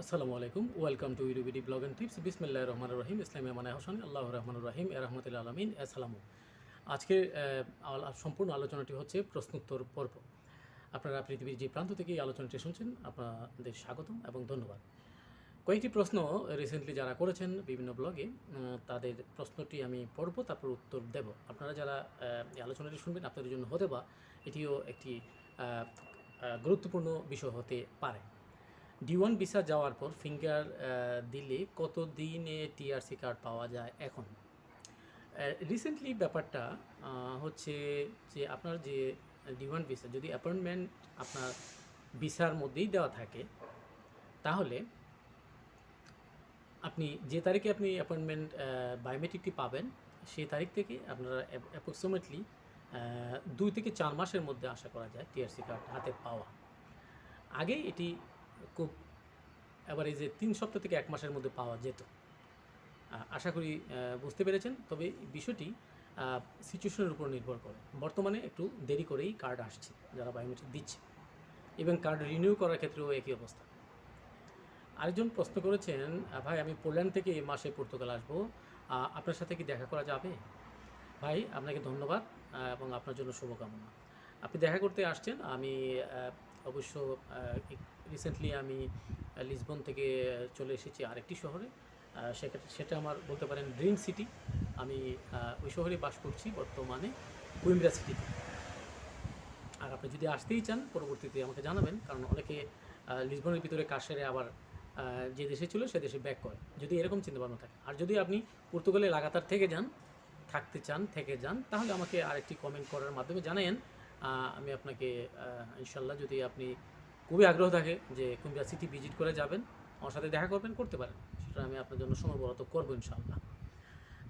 আসসালামু আলাইকুম, welcome to UBD blog and tips. বিসমিল্লাহ রহমান রহিম, ইসলামী মানে হোসেন, আল্লাহ রহমান রহিম, এ রহমতুল্লা আলমিন, আসসালামু। আজকের সম্পূর্ণ আলোচনাটি হচ্ছে প্রশ্নোত্তর পর্ব। আপনারা পৃথিবীর যে প্রান্ত থেকে এই আলোচনাটি শুনছেন, আপনাদের স্বাগতম এবং ধন্যবাদ। কয়েকটি প্রশ্ন রিসেন্টলি যারা করেছেন বিভিন্ন ব্লগে তাদের প্রশ্নটি আমি পড়ব, তারপর উত্তর দেব। আপনারা যারা এই আলোচনাটি শুনবেন, আপনাদের জন্য হতে বা, এটিও একটি গুরুত্বপূর্ণ বিষয় হতে পারে। ডি ওয়ান ভিসা যাওয়ার পর ফিঙ্গার দিলে কত দিনে টিআরসি কার্ড পাওয়া যায় এখন? রিসেন্টলি ব্যাপারটা হচ্ছে যে আপনার যে ডি ওয়ান ভিসা যদি অ্যাপয়েন্টমেন্ট আপনার ভিসার মধ্যেই দেওয়া থাকে, তাহলে আপনি যে তারিখে আপনি অ্যাপয়েন্টমেন্ট বায়োমেট্রিকটি পাবেন সেই তারিখ থেকে আপনারা অ্যাপ্রক্সিমেটলি দুই থেকে চার মাসের মধ্যে আশা করা যায় টিআরসি কার্ড হাতে পাওয়া। আগে এটি খুব এবার এই যে তিন সপ্তাহ থেকে এক মাসের মধ্যে পাওয়া যেত। আশা করি বুঝতে পেরেছেন। তবে বিষয়টি সিচুয়েশনের উপর নির্ভর করে। বর্তমানে একটু দেরি করেই কার্ড আসছে, যারা বায়োমেট্রিক দিচ্ছে। এবং কার্ড রিনিউ করার ক্ষেত্রেও একই অবস্থা। আরেকজন প্রশ্ন করেছেন ভাই, আমি পোল্যান্ড থেকে এই মাসে পর্তুগাল আসব। আপনার সাথে কি দেখা করা যাবে? ভাই, আপনাকে ধন্যবাদ এবং আপনার জন্য শুভকামনা। আপনি দেখা করতে আসছেন, আমি অবশ্য রিসেন্টলি আমি লিসবন থেকে চলে এসেছি আরেকটি শহরে। সেক্ষেত্রে সেটা আমার বলতে পারেন ড্রিম সিটি আমি ওই শহরে বাস করছি বর্তমানে কুইমব্রা সিটিতে আর আপনি যদি আসতেই চান, পরবর্তীতে আমাকে জানাবেন, কারণ অনেকে লিসবনের ভিতরে কাজ সেরে আবার যে দেশে ছিল, সে দেশে ব্যাক করে। যদি এরকম চিন্তাভাবনা থাকে। আর যদি আপনি পর্তুগালে লাগাতার থেকে যান, থাকতে চান, থেকে যান, তাহলে আমাকে আরেকটি কমেন্ট করার মাধ্যমে জানায়েন। আমি আপনাকে ইনশাল্লাহ যদি আপনি খুবই আগ্রহ থাকে যে কুমিল্লা সিটি ভিজিট করে যাবেন, আমার সাথে দেখা করবেন, করতে পারেন। সেটা আমি আপনার জন্য সময় বরাদ্দ করব ইনশাল্লাহ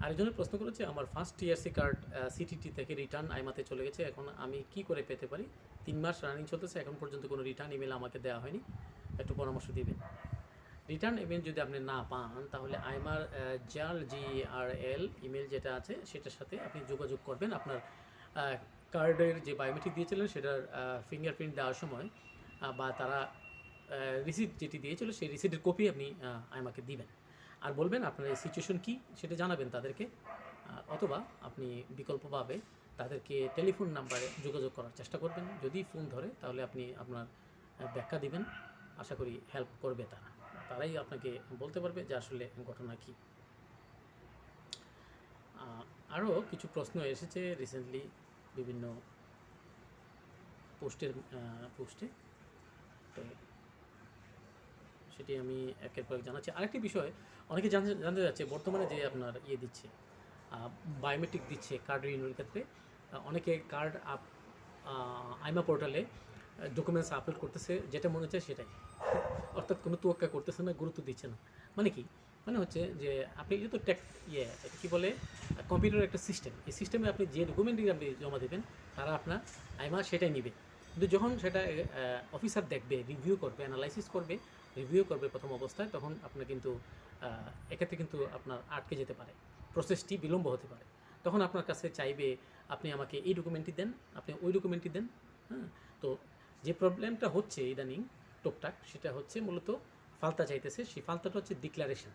আরেকজনের প্রশ্ন করেছে, আমার ফার্স্ট টিআরসি কার্ড সিটিটি থেকে রিটার্ন আইমাতে চলে গেছে, এখন আমি কি করে পেতে পারি? তিন মাস রানিং চলতেছে, এখন পর্যন্ত কোনো রিটার্ন ইমেল আমাকে দেওয়া হয়নি। একটু পরামর্শ দিবেন। রিটার্ন ইমেল যদি আপনি না পান, তাহলে আইমার জাল জি আর এল ইমেল যেটা আছে, সেটার সাথে আপনি যোগাযোগ করবেন। আপনার কার্ডের যে বায়োমেট্রিক দিয়েছিলেন সেটার ফিঙ্গারপ্রিন্ট দেওয়ার সময় বা তারা রিসিপ্ট যেটি দিয়েছিল সেই রিসিপ্টের কপি আপনি আমাকে দিবেন। আর বলবেন আপনার এই সিচুয়েশন কী সেটা জানাবেন তাদেরকে অথবা আপনি বিকল্পভাবে তাদেরকে টেলিফোন নাম্বারে যোগাযোগ করার চেষ্টা করবেন। যদি ফোন ধরে, তাহলে আপনি আপনার ব্যাখ্যা দিবেন। আশা করি হেল্প করবে তারা। তারাই আপনাকে বলতে পারবে যে আসলে ঘটনা কী। আরও কিছু প্রশ্ন এসেছে রিসেন্টলি বিভিন্ন পোস্টের পোস্টে। তো সেটি আমি একের পর এক জানাচ্ছি। আরেকটি বিষয়, অনেকে জানতে জানতে যাচ্ছে বর্তমানে যে আপনার ইয়ে দিচ্ছে বায়োমেট্রিক দিচ্ছে কার্ড রিনিউর ক্ষেত্রে অনেকে কার্ড আপ আইমা পোর্টালে ডকুমেন্টস আপলোড করতেছে, যেটা মনে হচ্ছে সেটাই। অর্থাৎ কোনো তোয়াক্কা করতেছে না, গুরুত্ব দিচ্ছে না। মানে কি? মানে হচ্ছে যে আপনি যেহেতু টেক ইয়ে কী বলে? কম্পিউটার একটা সিস্টেম এই সিস্টেমে আপনি যে ডকুমেন্টটি আপনি জমা দেবেন, তারা আপনার আইমা সেটাই নেবে। কিন্তু যখন সেটা অফিসার দেখবে রিভিউ করবে অ্যানালাইসিস করবে রিভিউ করবে প্রথম অবস্থায়, তখন আপনার কিন্তু এক্ষেত্রে কিন্তু আপনার আটকে যেতে পারে। প্রসেসটি বিলম্ব হতে পারে। তখন আপনার কাছে চাইবে, আপনি আমাকে এই ডকুমেন্টটি দেন, আপনি ওই ডকুমেন্টটি দেন হ্যাঁ? তো যে প্রবলেমটা হচ্ছে ইদানিং টুকটাক, সেটা হচ্ছে মূলত ফালতা চাইতেছে, সেই ফালতাটা হচ্ছে ডিক্লারেশন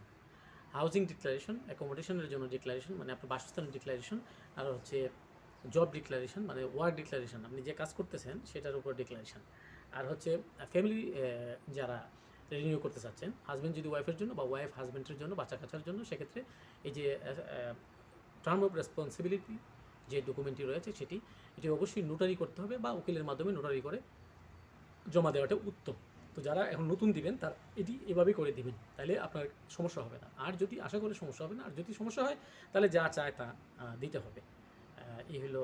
হাউজিং ডিক্লারেশন অ্যাকোমোডেশনের জন্য ডিক্লারেশন মানে আপনার বাসস্থানের ডিক্লারেশন আর হচ্ছে জব ডিক্লারেশন মানে ওয়ার্ক ডিক্লারেশন আপনি যে কাজ করতেছেন সেটার উপর ডিক্লারেশন আর হচ্ছে ফ্যামিলি যারা রিনিউ করতে চাচ্ছেন হাজব্যান্ড যদি ওয়াইফের জন্য বা ওয়াইফ হাজব্যান্ডের জন্য, বাচ্চা কাচ্চার জন্য, সেক্ষেত্রে এই যে টার্ম অফ রেসপন্সিবিলিটি যে ডকুমেন্টটি রয়েছে সেটি, এটি অবশ্যই নোটারি করতে হবে বা উকিলের মাধ্যমে নোটারি করে জমা দেওয়াটা উত্তম। তো যারা এখন নতুন দিবেন, তার এটি এভাবেই করে দিবেন তাহলে আপনার সমস্যা হবে না। আর যদি, আশা করে সমস্যা হবে না, আর যদি সমস্যা হয়, তাহলে যা চায় তা দিতে হবে। এই হলো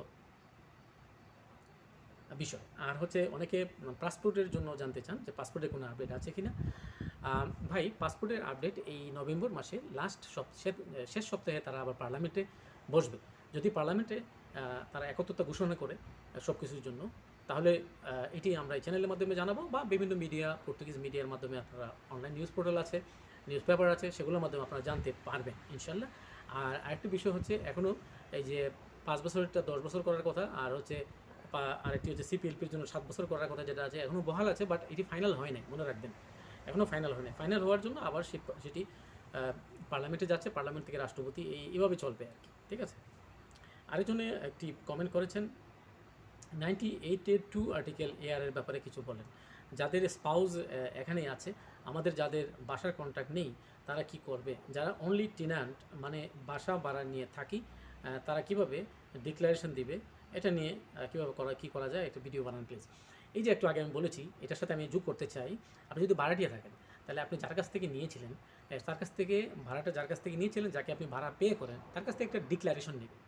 বিষয়। আর হচ্ছে অনেকে পাসপোর্টের জন্য জানতে চান যে পাসপোর্টের কোনো আপডেট আছে কি না ভাই, পাসপোর্টের আপডেট এই নভেম্বর মাসে, লাস্ট শেষ সপ্তাহে তারা আবার পার্লামেন্টে বসবে। যদি পার্লামেন্টে তারা একত্রতা ঘোষণা করে সব কিছুর জন্য তাহলে এটি আমরা এই চ্যানেলের মাধ্যমে জানাব বা বিভিন্ন মিডিয়া পর্তুগিজ মিডিয়ার মাধ্যমে আপনারা অনলাইন নিউজ পোর্টাল আছে নিউজ পেপার আছে, সেগুলোর মাধ্যমে আপনারা জানতে পারবেন ইনশাল্লাহ আর আরেকটি বিষয় হচ্ছে এখনও এই যে পাঁচ বছরেরটা দশ বছর করার কথা, আর হচ্ছে আরেকটি হচ্ছে সিপিএলপির জন্য সাত বছর করার কথা যেটা আছে এখনও বহাল আছে বাট এটি ফাইনাল হয় নাই, মনে রাখবেন। এখনও ফাইনাল হয় নাই। ফাইনাল হওয়ার জন্য আবার সেটি পার্লামেন্টে যাচ্ছে পার্লামেন্ট থেকে রাষ্ট্রপতি এইভাবে চলবে আর কি, ঠিক আছে? আরেকজনে একটি কমেন্ট করেছেন নাইনটি এইটের টু আর্টিকেল এয়ারের ব্যাপারে কিছু বলেন। যাদের স্পাউজ এখানেই আছে, আমাদের যাদের বাসার কন্ট্রাক্ট নেই, তারা কি করবে? যারা অনলি টিনান্ট মানে বাসা ভাড়া নিয়ে থাকি তারা কীভাবে ডিক্লারেশন দিবে? এটা নিয়ে কীভাবে করা, কী করা যায়? একটা ভিডিও বানান প্লিজ এই যে একটু আগে আমি বলেছি, এটার সাথে আমি যোগ করতে চাই, আপনি যদি ভাড়াটিয়ে থাকেন, তাহলে আপনি যার কাছ থেকে নিয়েছিলেন তার কাছ থেকে ভাড়াটা যার কাছ থেকে নিয়েছিলেন, যাকে আপনি ভাড়া পে করেন, তার কাছ থেকে একটা ডিক্লারেশন নেবেন।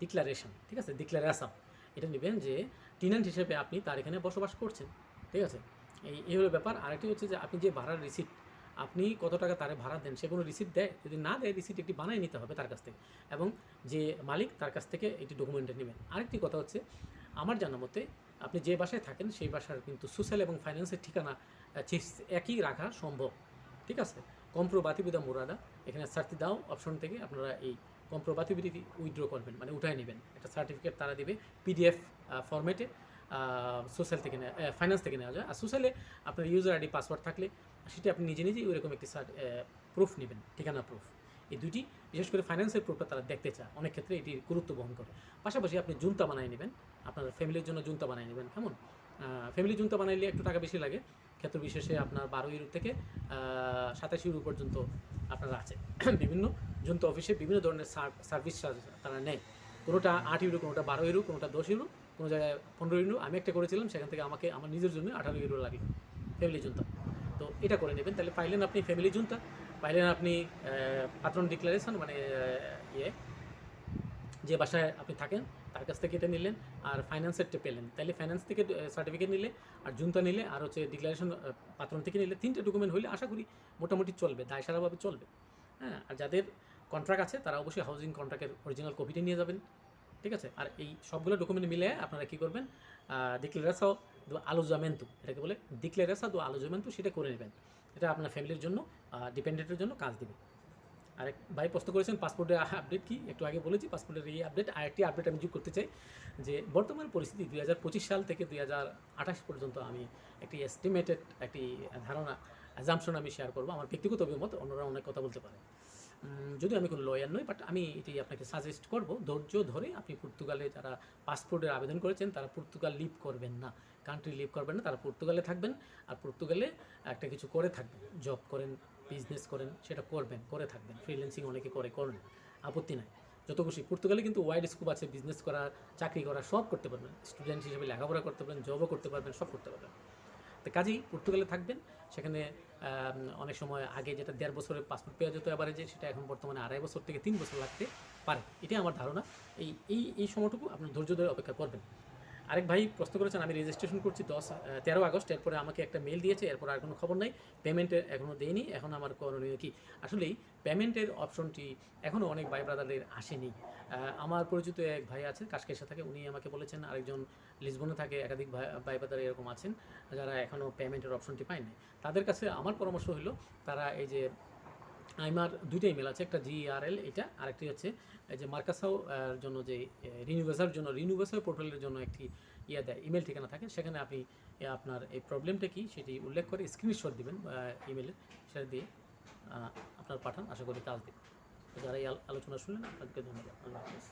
ডিক্লারেশন ঠিক আছে? ডিক্লারেশন এটা নেবেন যে টিনান্ট হিসেবে আপনি তার এখানে বসবাস করছেন, ঠিক আছে? এই এই হলো ব্যাপার। আরেকটি হচ্ছে যে আপনি যে ভাড়ার রিসিপ্ট আপনি কত টাকা তারে ভাড়া দেন সে কোনো রিসিপ্ট দেয়, যদি না দেয় রিসিপ্ট একটি বানাই নিতে হবে তার কাছ থেকে। এবং যে মালিক তার কাছ থেকে এটি ডকুমেন্টে নেবেন। আরেকটি কথা হচ্ছে, আমার জানা মতে আপনি যে বাসায় থাকেন সেই বাসার কিন্তু সোশ্যাল এবং ফাইন্যান্সের ঠিকানা একই রাখা সম্ভব, ঠিক আছে? কম্প্রোবাতিবিদা মুরাদা, এখানে সার্তি দাও অপশন থেকে আপনারা এই কম্প্রোবাতিবিটি উইথড্র করবেন মানে উঠায় নেবেন। একটা সার্টিফিকেট তারা দিবে পিডিএফ ফরম্যাটে সোশ্যাল থেকে ফাইন্যান্স থেকে নেওয়া যায়। আর সোশ্যালে আপনার ইউজার আইডি পাসওয়ার্ড থাকলে সেটা আপনি নিজে নিজেই ওইরকম একটি প্রুফ নেবেন, ঠিকানা প্রুফ এই দুটি বিশেষ করে ফাইন্যান্সের প্রুফটা তারা দেখতে চায়। অনেক ক্ষেত্রে এটি গুরুত্ব বহন করে। পাশাপাশি আপনি জুনতা বানিয়ে নেবেন। আপনার ফ্যামিলির জন্য জুনতা বানিয়ে নেবেন, কেমন? ফ্যামিলি জুনতা বানাইলে একটু টাকা বেশি লাগে। ক্ষেত্র বিশেষে আপনার বারো ইউরো থেকে সাতাশ ইউরো পর্যন্ত আপনার আছে বিভিন্ন জুনতা অফিসে বিভিন্ন ধরনের সার্ভিস চার্জ তারা নেয়। কোনোটা আট ইউরো, কোনোটা বারো ইউরো, কোনোটা দশ ইউরো, কোনো জায়গায় পনেরো ইউরো। আমি একটা করেছিলাম, সেখান থেকে আমাকে, আমার নিজের জন্য আঠারো ইউরো লাগে ফ্যামিলি জুনতা। তো এটা করে নেবেন। তাহলে পাইলেন আপনি ফ্যামিলি জুনতা, পাইলেন আপনি পাত্রন ডিক্লারেশন মানে ইয়ে যে বাসায় আপনি থাকেন, তার কাছ থেকে এটা নিলেন আর ফাইন্যান্সেরটা পেলেন। তাহলে ফাইন্যান্স থেকে সার্টিফিকেট নিলে আর জুনতা নিলে আর হচ্ছে ডিক্লারেশন পাত্রন থেকে নিলে তিনটে ডকুমেন্ট হলে আশা করি মোটামুটি চলবে দায় সারাভাবে চলবে। হ্যাঁ আর যাদের কন্ট্রাক্ট আছে, তারা অবশ্যই হাউজিং কন্ট্রাক্টের অরিজিনাল কপিটা নিয়ে যাবেন। ঠিক আছে? আর এই সবগুলো ডকুমেন্ট মিলে আপনারা কী করবেন? ডিক্লারেসাও দু আলোজামেন্টু এটাকে বলে ডিক্লারেসা দু আলোজামেন্টু সেটা করে নেবেন। এটা আপনার ফ্যামিলির জন্য ডিপেন্ডেন্টের জন্য কাজ দেবে। আরেক ভাই প্রশ্ন করেছেন পাসপোর্টের আপডেট কি? একটু আগে বলেছি পাসপোর্টের এই আপডেট আরেকটি আপডেট আমি যোগ করতে চাই, যে বর্তমান পরিস্থিতি দুই হাজার পঁচিশ সাল থেকে দুই হাজার আঠাশ পর্যন্ত আমি একটি এস্টিমেটেড একটি ধারণা অ্যাজামশন আমি শেয়ার করব। আমার ব্যক্তিগত অভিমত, অন্যরা অনেক কথা বলতে পারে। যদিও আমি কোনো লয়ার নই বাট আমি এটি আপনাকে সাজেস্ট করব, ধৈর্য ধরে আপনি পর্তুগালে যারা পাসপোর্টের আবেদন করেছেন, তারা পর্তুগাল লিভ করবেন না। কান্ট্রি লিভ করবেন না, তারা পর্তুগালে থাকবেন আর পর্তুগালে একটা কিছু করে থাকবেন। জব করেন বিজনেস করেন, সেটা করবেন, করে থাকবেন। ফ্রিল্যান্সিং অনেকে করে, করেন আপত্তি নাই। যত খুশি। পর্তুগালে কিন্তু ওয়াইড স্কোপ আছে বিজনেস করা, চাকরি করা, সব করতে পারবেন। স্টুডেন্ট হিসেবে লেখাপড়া করতে পারবেন জবও করতে পারবেন, সব করতে পারবেন। তো কাজেই পর্তুগালে থাকবেন। সেখানে অনেক সময় আগে যেটা দেড় বছরের পাসপোর্ট পেয়ে যেত এবারে যে, সেটা এখন বর্তমানে আড়াই বছর থেকে তিন বছর লাগতে পারে। এটাই আমার ধারণা। এই এই এই সময়টুকু আপনি ধৈর্য ধরে অপেক্ষা করবেন। আরেক ভাই প্রশ্ন করেছেন, আমি রেজিস্ট্রেশন করছি দশ তেরো আগস্ট, এরপরে আমাকে একটা মেল দিয়েছে, এরপর আর কোনো খবর নাই পেমেন্টের এখনও দেয়নি এখন আমার করণীয় কি? আসলেই পেমেন্টের অপশনটি এখনও অনেক ভাই ব্রাদারদের আসেনি। আমার পরিচিত এক ভাই আছে, কাশকেশা থাকে, উনি আমাকে বলেছেন, আরেকজন লিসবনে থাকে, একাধিক ভাই ব্রাদার এরকম আছেন, যারা এখনও পেমেন্টের অপশনটি পায়নি। তাদের কাছে আমার পরামর্শ হলো তারা এই যে আমার দুইটা ইমেল আছে, একটা জিআরএল এটা, আরেকটি হচ্ছে যে মার্কাসাও জন্য যে রিনিউভার্সার জন্য রিনিউভার্সার পোর্টালের জন্য একটি ইয়ে দেয় ইমেল ঠিকানা থাকে, সেখানে আপনি আপনার এই প্রবলেমটা কি, সেটি উল্লেখ করে স্ক্রিনশট দেবেন ইমেলে সেটা দিয়ে আপনার পাঠান, আশা করি কাজ দেবে। যারা এই আলোচনা শুনলেন, আপনাদেরকে ধন্যবাদ। আল্লাহ হাফিজ।